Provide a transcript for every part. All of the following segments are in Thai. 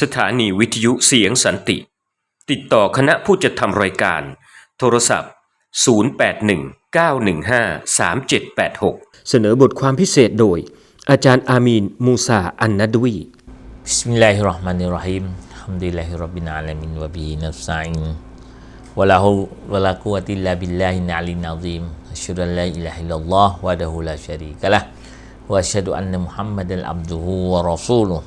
สถานีวิทยุเสียงสันติ ติดต่อคณะผู้จัดทำรายการ โทรศัพท์ 0819153786 เสนอบทความพิเศษโดย อาจารย์อามีน มูซาอันนัดวีบิสมิลลาฮิรราะห์มานิรเรฮีมฮัมดุลิลลาฮิร็อบบิลอาลามินวะบีนัสตะอีนวะลาฮูวะลากุวะติลลาบิลลาฮินาลีนาซีมอัชฮะดุอัลลาอิลาฮะอิลลัลลอฮ์วะดฮูลาชะรีกะละวะอัชฮะดุอันนะมุฮัมมัดันอับดุฮูวะรอซูลุฮ์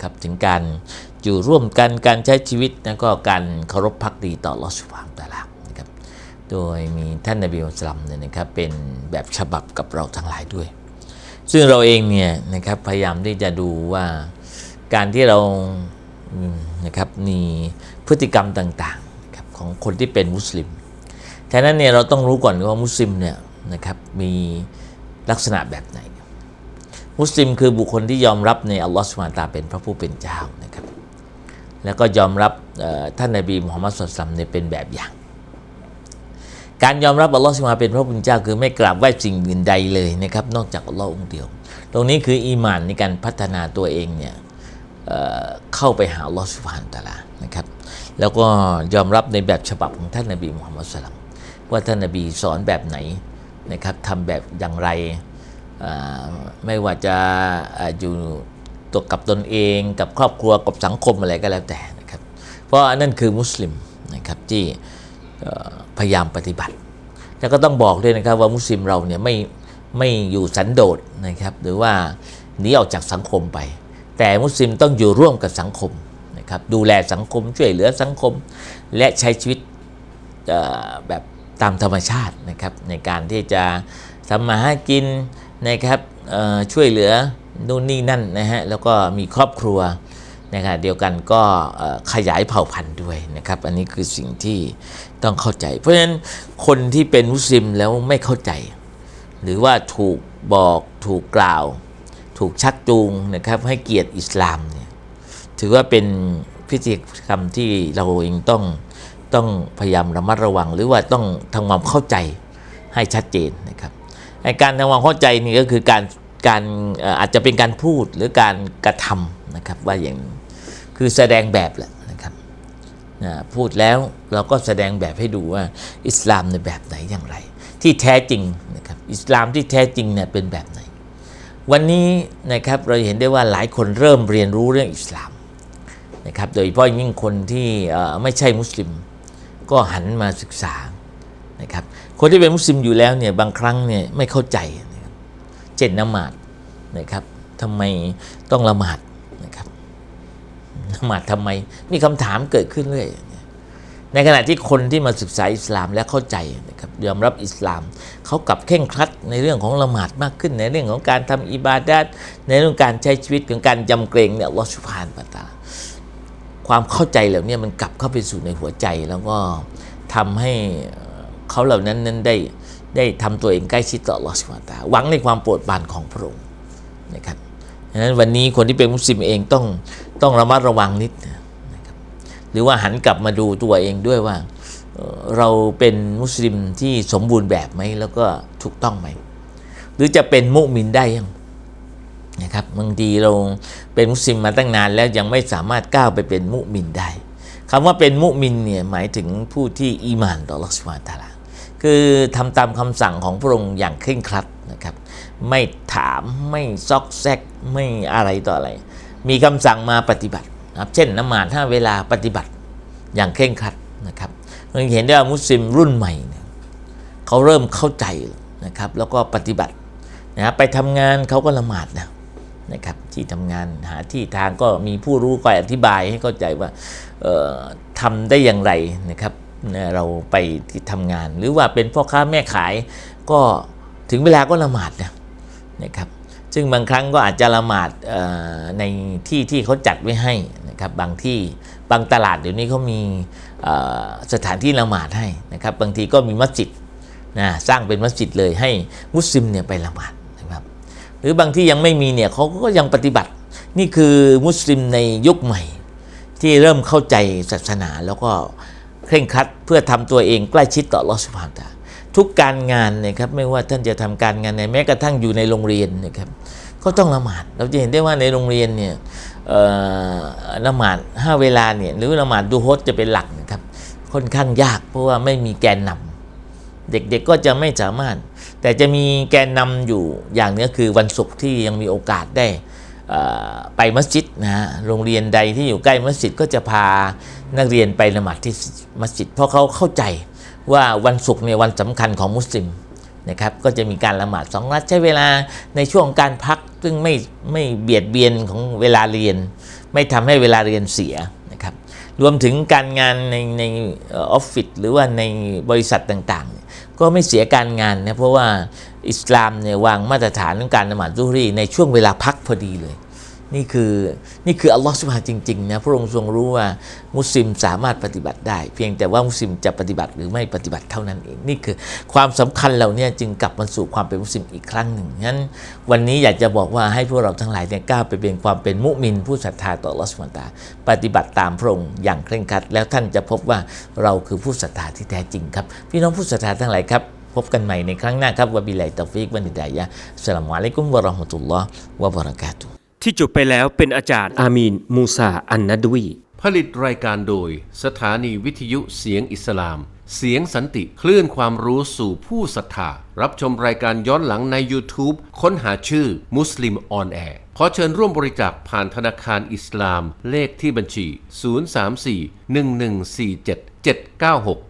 นะครับถึงการอยู่ร่วมกันการใช้ชีวิตแล้วก็การเคารพพักดีต่ออัลอสุบฮานุวะตะอาลานะครับโดยมีท่านนบีมุสลิมเนี่ยนะครับเป็นแบบฉบับกับเราทั้งหลายด้วย ซึ่งเราเองเนี่ยนะครับพยายามที่จะดูว่าการที่เรานะครับมีพฤติกรรมต่างๆของคนที่เป็นมุสลิมฉะนั้นเนี่ยเราต้องรู้ก่อนว่ามุสลิมเนี่ยนะครับมีลักษณะแบบไหน มุสลิมคือบุคคลที่ยอมรับในอัลลอฮฺสุบฮานตาเป็นพระผู้เป็นเจ้านะครับ แล้วก็ยอมรับท่านนบีมุฮัมมัดสุลตัมเนี่ยเป็นแบบอย่าง การยอมรับอัลลอฮฺสุบฮานะฮูวะตาเป็นพระผู้เป็นเจ้า คือไม่กราบไหว้สิ่งอื่นใดเลยนะครับ นอกจากอัลลอฮ์องเดียว ตรงนี้คืออีมานในการพัฒนาตัวเองเนี่ยเเข้าไปหาอัลลอฮฺสุบฮานตะอาลานะครับ แล้วก็ยอมรับในแบบฉบับของท่านนบีมุฮัมมัดสุลตัมว่าท่านนบีสอนแบบไหนนะครับทำแบบอย่างไร ไม่ว่าจะออยู่ตัวกับตนเองกับครอบครัวกับสังคมอะไรก็แล้วแต่นะครับ เพราะนนั้นคือมุสลิมนะครับที่พยายามปฏิบัติ แล้วก็ต้องบอกด้วยนะครับว่ามุสลิมเราเนี่ยไม่ไม่อยู่สันโดษนะครับ หรือว่าหนีออกจากสังคมไป แต่มุสลิมต้องอยู่ร่วมกับสังคมนะครับดูแลสังคมช่วยเหลือสังคม และใช้ชีวิตแบบตามธรรมชาตินะครับในการที่จะทำมาหากิน นะครับช่วยเหลือนู่นนี่นั่นนะฮะแล้วก็มีครอบครัวนะครับเดียวกันก็ขยายเผ่าพันธุ์ด้วยนะครับ อันนี้คือสิ่งที่ต้องเข้าใจ เพราะฉะนั้นคนที่เป็นมุสลิมแล้วไม่เข้าใจ หรือว่าถูกบอกถูกกล่าว ถูกชักจูงนะครับให้เกียรติอิสลามเนี่ยถือว่าเป็นพฤติกรรมที่เราเองต้องต้องพยายามระมัดระวัง หรือว่าต้องทำความเข้าใจให้ชัดเจนนะครับ การทำความเข้าใจนี่ก็คือการการอาจจะเป็นการพูดหรือการกระทำนะครับว่าอย่างคือแสดงแบบแหละนะครับนะพูดแล้วเราก็แสดงแบบให้ดูว่าอิสลามในแบบไหนอย่างไร ที่แท้จริงนะครับอิสลามที่แท้จริงเนี่ยเป็นแบบไหน วันนี้นะครับเราเห็นได้ว่าหลายคนเริ่มเรียนรู้เรื่องอิสลามนะครับโดยเฉพาะยิ่งคนที่ไม่ใช่มุสลิม ก็หันมาศึกษา นะครับคนที่เป็นมุสลิมอยู่แล้วเนี่ยบางครั้งเนี่ยไม่เข้าใจนะครับเช่นนมาดนะครับทำไมต้องละหมาดนะครับละหมาดทำไมมีคำถามเกิดขึ้นเรื่อยในขณะที่คนที่มาศึกษาอิสลามและเข้าใจนะครับยอมรับอิสลามเขากลับเข่งครัดในเรื่องของละหมาดมากขึ้น ในเรื่องของการทำอิบาดะห์ในเรื่องการใช้ชีวิตของการยำเกรงเนี่ยลอฮฺสุบานตาลาความเข้าใจเหล่านี้มันกลับเข้าไปสู่ในหัวใจแล้วก็ทำให้ เขาเหล่านั้นนั้นได้ได้ทำตัวเองใกล้ชิดต่ออัลอสุบฮาตาหวังในความโปรดปรานของพระองค์นะครับดังนั้นวันนี้คนที่เป็นมุสลิมเองต้องต้องระมัดระวังนิดนะครับหรือว่าหันกลับมาดูตัวเองด้วยว่าเราเป็นมุสลิมที่สมบูรณ์แบบไหมแล้วก็ถูกต้องไหม หรือจะเป็นมุมินได้ยังนะครับบางทีเราเป็นมุสลิมมาตั้งนานแล้วยังไม่สามารถก้าวไปเป็นมุมินได้คำว่าเป็นมุมินเนี่ยหมายถึงผู้ที่อีมานต่ออัลลอฮฺสุบฮานะตาลา คือทำตามคำสั่งของพระองค์อย่างเคร่งครัดนะครับ ไม่ถามไม่ซอกแซกไม่อะไรต่ออะไร มีคำสั่งมาปฏิบัตินะครับเช่นนมาดห้าเวลาปฏิบัติอย่างเคร่งครัดนะครับเราเห็นได้ว่ามุสลิมรุ่นใหม่เนี่ยเขาเริ่มเข้าใจนะครับแล้วก็ปฏิบัตินะไปทำงานเขาก็ละหมาดนะนะครับที่ทำงานหาที่ทางก็มีผู้รู้คอยอธิบายให้เข้าใจว่าเอ่อทำได้อย่างไรนะครับ เราไปที่ทำงาน หรือว่าเป็นพ่อค้าแม่ขายก็ถึงเวลาก็ละหมาดนะนะครับซึ่งบางครั้งก็อาจจะละหมาดในที่ที่เขาจัดไว้ให้นะครับบางที่บางตลาดเดี๋ยวนี้เขามีสถานที่ละหมาดให้นะครับบางทีก็มีมัสยิดนะสร้างเป็นมัสยิดเลยให้มุสลิมเนี่ยไปละหมาดนะครับหรือบางที่ยังไม่มีเนี่ยเขาก็ยังปฏิบัติ นี่คือมุสลิมในยุคใหม่ ที่เริ่มเข้าใจศาสนาแล้วก็ เคร่งครัดเพื่อทำตัวเองใกล้ชิดต่ออัลอสุบฮานตาทุกการงานนะครับไม่ว่าท่านจะทำการงานในแม้กระทั่งอยู่ในโรงเรียนนะครับก็ต้องละหมาดเราจะเห็นได้ว่าในโรงเรียนเนี่ยละหมาดห้าเวลาเนี่ยหรือละหมาดดูโฮสจะเป็นหลักนะครับค่อนข้างยากเพราะว่าไม่มีแกนนำเด็กๆก็จะไม่สามารถ แต่จะมีแกนนำอยู่อย่างนี้คือวันศุกร์ที่ยังมีโอกาสได้ ไปมัสยิดนะฮะโรงเรียนใดที่อยู่ใกล้มัสยิดก็จะพานักเรียนไปละหมาดที่มัสยิด เพราะเขาเข้าใจว่าวันศุกร์เนี่ยวันสำคัญของมุสลิมนะครับก็จะมีการละหมาดสองรักใช้เวลาในช่วงการพัก ซึ่งไม่ไม่เบียดเบียนของเวลาเรียน ไม่ทำให้เวลาเรียนเสียนะครับรวมถึงการงานในในออฟฟิศหรือว่าในบริษัทต่างๆ ก็ไม่เสียการงานนะเพราะว่า อิสลามเนี่ยวางมาตรฐานเรื่องการละหมาดซุฮรีในช่วงเวลาพักพอดีเลย นี่คือนี่คืออัลลอฮฺสุบฮานจริงๆนะพระองค์ทรงรู้ว่ามุสลิมสามารถปฏิบัติได้ เพียงแต่ว่ามุสลิมจะปฏิบัติหรือไม่ปฏิบัติเท่านั้นเอง นี่คือความสำคัญเหล่านี้จึงกลับมาสู่ความเป็นมุสลิมอีกครั้งหนึ่งงั้น วันนี้อยากจะบอกว่าให้พวกเราทั้งหลายเนี่ยก้าวไปเป็นความเป็นมุมินผู้ศรัทธาต่ออัลลอฮฺสุบฮานตะอาลาปฏิบัติตามพระองค์อย่างเคร่งครัด แล้วท่านจะพบว่าเราคือผู้ศรัทธาที่แท้จริงครับ พี่น้องผู้ศรัทธาทั้งหลายครับ พบกันใหม่ในครั้งหน้าครับวะบิลลาฮิตอฟิกวันดิดายะฮ์อัสสลามุอะลัยกุมวะเราะห์มะตุลลอฮ์วะบะเราะกาตุฮ์ที่จบไปแล้วเป็นอาจารย์อามีน มูซา อันนัดวี ผลิตรายการโดย สถานีวิทยุเสียงอิสลาม เสียงสันติคลื่นความรู้สู่ผู้ศรัทธา รับชมรายการย้อนหลังใน YouTube ค้นหาชื่อมุสลิมออนแอร์ขอเชิญร่วมบริจาคผ่านธนาคารอิสลาม เลขที่บัญชี 034-1147-796